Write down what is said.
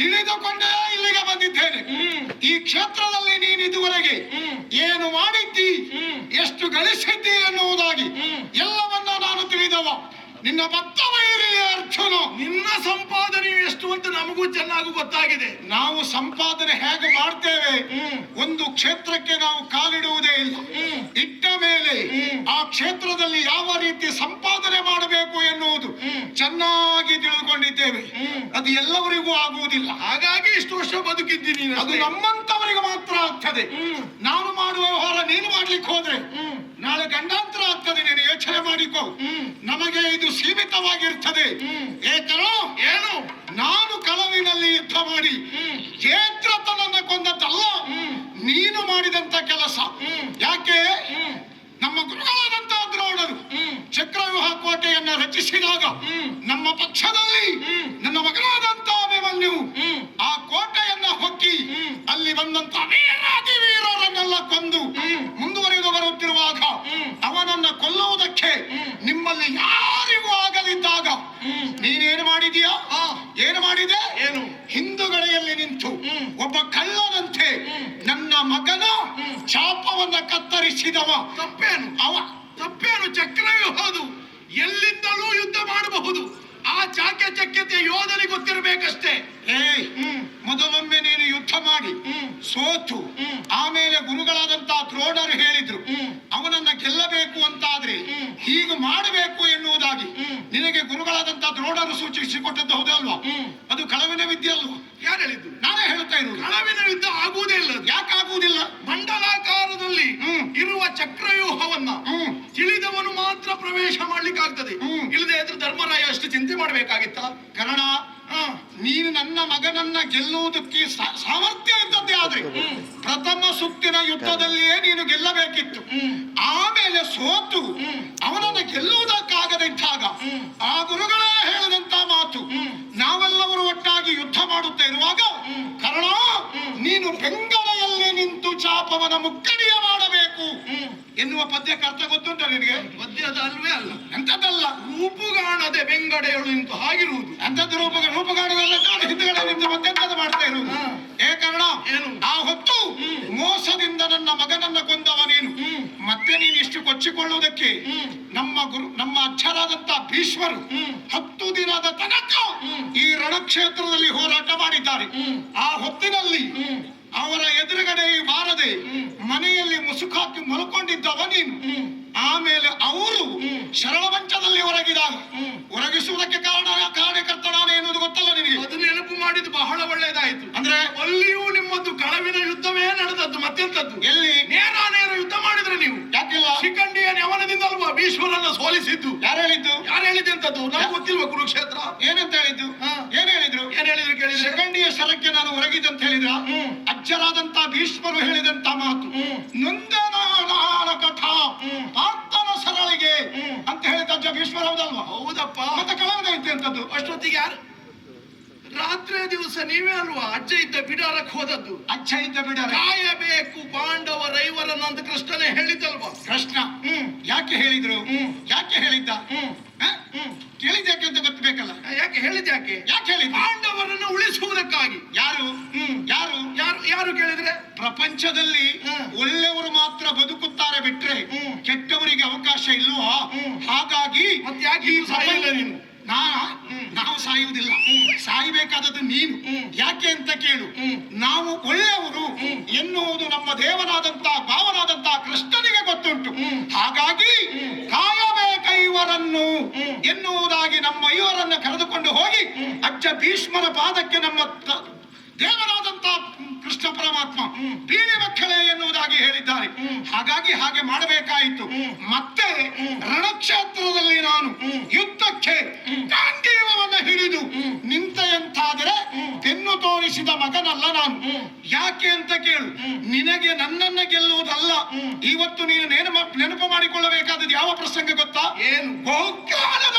ತಿಳಿದುಕೊಂಡೇ ಇಲ್ಲಿಗೆ ಬಂದಿದ್ದೇನೆ. ಈ ಕ್ಷೇತ್ರದಲ್ಲಿ ನೀನು ಇದುವರೆಗೆ ಹ್ಮ್ ಏನು ಮಾಡಿದ್ದಿ ಹ್ಮ್. ಎಷ್ಟು ಗಳಿಸಿದ್ದಿ ಎನ್ನುವುದಾಗಿ ಹ್ಮ್. ಎಲ್ಲವನ್ನ ನಾನು ತಿಳಿದವ ನಿನ್ನ ಭಕ್ತ ಅರ್ಜುನ ನಿನ್ನ ಸಂಪಾದನೆ ಎಷ್ಟು ಅಂತ ನಮಗೂ ಚೆನ್ನಾಗಿ ಗೊತ್ತಾಗಿದೆ. ನಾವು ಸಂಪಾದನೆ ಹೇಗೆ ಮಾಡ್ತೇವೆ? ಒಂದು ಕ್ಷೇತ್ರಕ್ಕೆ ನಾವು ಕಾಲಿಡುವುದೇ ಇಲ್ಲ. ಇಟ್ಟ ಮೇಲೆ ಆ ಕ್ಷೇತ್ರದಲ್ಲಿ ಯಾವ ರೀತಿ ಸಂಪಾದನೆ ಮಾಡಬೇಕು ಎನ್ನುವುದು ಚೆನ್ನಾಗಿ ತಿಳಿದುಕೊಂಡಿದ್ದೇವೆ ಅದು ಎಲ್ಲವರಿಗೂ ಆಗುವುದಿಲ್ಲ. ಹಾಗಾಗಿ ಇಷ್ಟು ವರ್ಷ ಬದುಕಿದ್ದೀನಿ ಅದು ನಮ್ಮಂತವರಿಗೆ ಮಾತ್ರ ಆಗ್ತದೆ. ನಾನು ಮಾಡುವ ವ್ಯವಹಾರ ನೀನು ಮಾಡ್ಲಿಕ್ಕೆ ಹೋದ್ರೆ ನಾಳೆ ಗಂಡಾಂತರ ಆಗ್ತದೆ ನೀನು ಯೋಚನೆ ಮಾಡಿಕೋ ಹ್ಮ್ ನಮಗೆ ಇದು ಸೀಮಿತವಾಗಿರ್ತದೆ. ಏತರೋ ಏನು? ನಾನು ಕಳವಿನಲ್ಲಿ ಯುದ್ಧ ಮಾಡಿ ಕ್ಷೇತ್ರ ಜೇತ್ರತನನ್ನ ಕೊಂದದ್ದಲ್ಲ ನೀನು ಮಾಡಿದಂತ ಕೆಲಸ. ಯಾಕೆ? ನಮ್ಮ ಗುರುಗಳಾದಂತಹ ದ್ರೋಣರು ಚಕ್ರವ್ಯೂಹ ಕೋಟೆಯನ್ನ ರಚಿಸಿದಾಗ ನಮ್ಮ ಪಕ್ಷದಲ್ಲಿ ನನ್ನ ಮಗನಾದಂತಹ ಅಭಿಮನ್ಯು ಆ ಕೋಟೆಯನ್ನ ಹೊಕ್ಕಿ ಅಲ್ಲಿ ಬಂದಂತ ವೀರಾದಿ ವೀರರನ್ನೆಲ್ಲ ಕೊಂದು ಹ್ಮ್. ಮುಂದುವರಿದು ಬರುತ್ತಿರುವಾಗ ಹ್ಮ್. ಅವನನ್ನ ಕೊಲ್ಲುವುದಕ್ಕೆ ಹ್ಮ್. ನಿಮ್ಮಲ್ಲಿ ಯಾರಿಗೂ ಆಗಲಿದ್ದಾಗ ಹ್ಮ್. ನೀನೇನು ಮಾಡಿದೀಯಾ ಆ, ಏನು ಮಾಡಿದೆ ಏನು ಹಿಂದುಗಡೆಯಲ್ಲಿ ನಿಂತು ಹ್ಮ್. ಒಬ್ಬ ಕಳ್ಳನಂತೆ ಹ್ಮ್. ನನ್ನ ಮಗನ ಹ್ಮ್. ಚಾಪವನ್ನ ಕತ್ತರಿಸಿದವ ತಪ್ಪೇನು? ಅವ ತಪ್ಪೇನು? ಚಕ್ರವ್ಯೂಹದು ಎಲ್ಲಿಂದಲೂ ಯುದ್ಧ ಮಾಡಬಹುದು. ಆ ಚಾಕ್ಯ ಚಕ್ಯತೆ ಯೋಧನಿಗೆ ಗೊತ್ತಿರಬೇಕಷ್ಟೇ. ಏ ಮೊದಲೊಮ್ಮೆ ನೀನು ಯುದ್ಧ ಮಾಡಿ. ಸೋತು. ಆಮೇಲೆ ಗುರುಗಳಾದಂತಹ ದ್ರೋಣರು ಹೇಳಿದ್ರು. ಅವನನ್ನ ಗೆಲ್ಲಬೇಕು ಅಂತಾದ್ರೆ. ಹೀಗೆ ಮಾಡಬೇಕು ಎನ್ನುವುದಾಗಿ. ನಿನಗೆ ಗುರುಗಳಾದಂತಹ ದ್ರೋಣರು ಸೂಚಿಸಿಕೊಟ್ಟದ್ದು ಹೌದಲ್ವಾ. ಅದು ಕಳವಿನ ವಿದ್ಯೆ ಅಲ್ವಾ? ಯಾರು ಹೇಳಿದ್ದು? ನಾನೇ ಹೇಳ್ತಾ ಇರೋದು. ಕಳವಿನ ಯುದ್ಧ ಆಗುವುದೇ ಇಲ್ಲ ಯಾಕೆ ಯಾಕಾಗುವುದಿಲ್ಲ? ಮಂಡಲಾಕಾರದಲ್ಲಿ ಹ್ಮ್. ತಿಳಿದವನು ಮಾತ್ರ ಪ್ರವೇಶ ಮಾಡ್ಲಿಕ್ಕೆ ಆಗ್ತದೆ. ಇಲ್ಲದೆ ಇದ್ರೆ ಧರ್ಮರಾಯ ಅಷ್ಟು ಚಿಂತೆ ಮಾಡ್ಬೇಕಾಗಿತ್ತ? ಕರ್ಣ ನೀನು ನನ್ನ ಮಗನನ್ನ ಗೆಲ್ಲುವುದಕ್ಕೆ ಸಾಮರ್ಥ್ಯ ಇದ್ದದ್ದೇ ಆದ್ರೆ ಪ್ರಥಮ ಸುತ್ತಿನ ಯುದ್ಧದಲ್ಲಿಯೇ ನೀನು ಗೆಲ್ಲಬೇಕಿತ್ತು. ಆಮೇಲೆ ಸೋತು ಅವನನ್ನ ಗೆಲ್ಲುವುದಕ್ಕಾಗದಿದ್ದಾಗ ಹ್ಮ್. ಆ ಗುರುಗಳೇ ಹೇಳಿದಂತ ಮಾತು ಹ್ಮ್. ನಾವೆಲ್ಲವರು ಒಟ್ಟಾಗಿ ಯುದ್ಧ ಮಾಡುತ್ತಾ ಇರುವಾಗ ಹ್ಮ್. ಕರ್ಣ ಹ್ಮ್. ನೀನು ಬೆಂಗಡೆಯಲ್ಲಿ ಚಾಪವನ ಮುಕ್ಕಡಿಯ ಮಾಡಬೇಕು. ಎನ್ನುವ ಪದ್ಯಕ್ಕೆ ಅರ್ಥ ಗೊತ್ತುಂಟ ನಿನಗೆ ಪದ್ಯದ ಅಲ್ವೇ ಅಲ್ಲ ಎಂಥದ್ದಲ್ಲ ರೂಪುಗಾಣದೆ ಬೆಂಗಡೆಯಳು ನಿಂತು ಆಗಿರುವುದು ಎಂತದ್ದು ರೂಪಗ ರೂಪಗಾಡದಲ್ಲ ನಾನು ಹಿಂದುಗಡೆ ನಿಂತು ಮತ್ತೆಂತದ್ದು ಮಾಡ್ತಾ ಇರುವುದು ಏ ಕಾರಣ ಏನು? ಆ ಹೊತ್ತು ಮೋಸದಿಂದ ನನ್ನ ಮಗನನ್ನ ಕೊಂದವ ನೀನು. ಮತ್ತೆ ನೀನು ಇಷ್ಟು ಕೊಚ್ಚಿಕೊಳ್ಳುವುದಕ್ಕೆ. ನಮ್ಮ ಗುರು ನಮ್ಮ ಅಜ್ಜರಾದಂತ ಭೀಷ್ಮರು. ಹತ್ತು ದಿನದ ತನಕ. ಈ ರಣಕ್ಷೇತ್ರದಲ್ಲಿ ಹೋರಾಟ ಮಾಡಿದ್ದಾರೆ. ಆ ಹೊತ್ತಿನಲ್ಲಿ ಹ್ಮ್. ಅವರ ಎದುರುಗಡೆ ಬಾರದೆ ಹ್ಮ್. ಮುಸುಕಾಕಿ ಮಲ್ಕೊಂಡಿದ್ದವ ನೀನು. ಆಮೇಲೆ ಅವರು ಶರಳ ಮಂಚದಲ್ಲಿ ಹೊರಗಿದಾಗ. ಹೊರಗಿಸುವುದಕ್ಕೆ ಕಾರಣ ಕಾರಣಕರ್ತ ನಾನು ಎನ್ನುವುದು ಗೊತ್ತಲ್ಲ ನಿನಗೆ? ಅದು ನೆನಪು ಮಾಡಿದ್ದು ಬಹಳ ಒಳ್ಳೆಯದಾಯಿತು ಅಂದ್ರೆ? ಅಲ್ಲಿಯೂ ನಿಮ್ಮದು ಕಳವಿನ ಯುದ್ಧವೇ ನಡೆದದ್ದು ಮತ್ತೆಂತದ್ದು ಎಲ್ಲಿ? ನೇರ ನೇರ ಯುದ್ಧ ಮಾಡಿದ್ರೆ ನೀವು. ಯಾಕಿಲ್ಲ? ಶಿಖಂಡಿಯ ನೆವನದಿಂದ ಅಲ್ವಾ ಭೀಷ್ಮರನ್ನ ಸೋಲಿಸಿದ್ದು? ಯಾರು ಹೇಳಿದ್ದು? ಯಾರು ಹೇಳಿದ್ದೆಂತದ್ದು ನಮ್ಗೆ ಗೊತ್ತಿಲ್ವಾ ಕುರುಕ್ಷೇತ್ರ? ಏನಂತ ಹೇಳಿದ್ದು? ಏನ್ ಹೇಳಿದ್ರು ಕೇಳಿದ್ರೆ ಶಕಂಡಿಯ ಶರಕ್ಕೆ ನಾನು ಒರಗಿದಂತ ಹೇಳಿದ್ರ. ಅಜ್ಜರಾದಂತ ಭೀಷ್ಮರು ಹೇಳಿದಂತ ಮಾತು. ಹ್ಮ್. ನೊಂದನಾಳ ಕಥಾ. ಪಾರ್ಥನ ಸರಳಿಗೆ. ಅಂತ ಹೇಳಿದ ಅಜ್ಜ ಭೀಷ್ಮರು ಹೌದಲ್ವಾ? ಹೌದಪ್ಪ. ಮತ್ತೆ ಕಳವನ ಐತೆ ಅಂತದ್ದು ಅಷ್ಟೊತ್ತಿಗೆ ಯಾರು? ರಾತ್ರಿ ದಿವಸ ನೀವೇ ಅಲ್ವಾ? ಅಜ್ಜ ಇದ್ದ ಬಿಡಾರಕ್ಕೆ ಹೋದದ್ದು. ಅಜ್ಜ ಇದ್ದ ಬಿಡರೆ ಕಾಯಬೇಕು ಪಾಂಡವರೈವರನ್ನಂತ ಕೃಷ್ಣನೇ ಹೇಳಿದ್ದಲ್ವಾ? ಕೃಷ್ಣ? ಹ್ಮ್. ಯಾಕೆ ಹೇಳಿದ್ರು? ಹ್ಮ್. ಯಾಕೆ ಹೇಳಿದ್ದ? ಹ್ಮ್. ಹ? ಹ್ಮ್. ಕೇಳಿದ್ಯಾಕೆ ಅಂತ ಗೊತ್ತಬೇಕಲ್ಲ? ಯಾಕೆ ಹೇಳಿದ್ಯಾಕೆ? ಯಾಕೆ ಯಾಕೆ ಹೇಳಿದ್ದ ಪಾಂಡವರನ್ನು ಉಳಿಸುವುದಕ್ಕಾಗಿ ಯಾರು ಹ್ಮ್ ಯಾರು ಯಾರು ಯಾರು ಕೇಳಿದ್ರೆ ಪ್ರಪಂಚದಲ್ಲಿ. ಒಳ್ಳೆಯವರು ಮಾತ್ರ ಬದುಕುತ್ತಾರೆ ಬಿಟ್ರೆ. ಕೆಟ್ಟವರಿಗೆ ಅವಕಾಶ ಇಲ್ವಾ. ಹಾಗಾಗಿ ನೀವು ಸಾಯುವುದಿಲ್ಲ. ಸಾಯಬೇಕಾದದ್ದು ನೀನು. ಯಾಕೆ ಅಂತ ಕೇಳು. ನಾವು ಒಳ್ಳೆಯವರು. ಎನ್ನುವುದು ನಮ್ಮ ದೇವನಾದಂತ ಭಾವನಾದಂತ ಕೃಷ್ಣನಿಗೆ ಗೊತ್ತುಂಟು. ಹಾಗಾಗಿ. ಕಾಯಬೇಕೈವರನ್ನು. ಎನ್ನುವುದಾಗಿ ನಮ್ಮ ಐವರನ್ನು ಕರೆದುಕೊಂಡು ಹೋಗಿ ಅಚ್ಚ ಅಜ್ಜ ಭೀಷ್ಮರ ಪಾದಕ್ಕೆ ನಮ್ಮ ದೇವರಾದಂತ ಕೃಷ್ಣ ಪರಮಾತ್ಮ. ಬೀಳಿ ಮಕ್ಕಳೇ ಎನ್ನುವುದಾಗಿ ಹೇಳಿದ್ದಾರೆ. ಹಾಗಾಗಿ ಹಾಗೆ ಮಾಡಬೇಕಾಯಿತು. ಮತ್ತೆ ರಣಕ್ಷೇತ್ರದಲ್ಲಿ ನಾನು. ಯುದ್ಧಕ್ಕೆ ಗಾಂಧೀವನ್ನ ಹಿಡಿದು ನಿಂತೆಯಂತಾದರೆ. ಬೆನ್ನು ತೋರಿಸಿದ ಮಗನಲ್ಲ ನಾನು. ಯಾಕೆ ಅಂತ ಕೇಳು ನಿನಗೆ ನನ್ನನ್ನ ಗೆಲ್ಲುವುದಲ್ಲ. ಇವತ್ತು ನೀನು ನೆನಪು ನೆನಪು ಮಾಡಿಕೊಳ್ಳಬೇಕಾದದ್ದು ಯಾವ ಪ್ರಸಂಗ ಗೊತ್ತಾ ಏನು ಗೋಗ್ರಾಣದ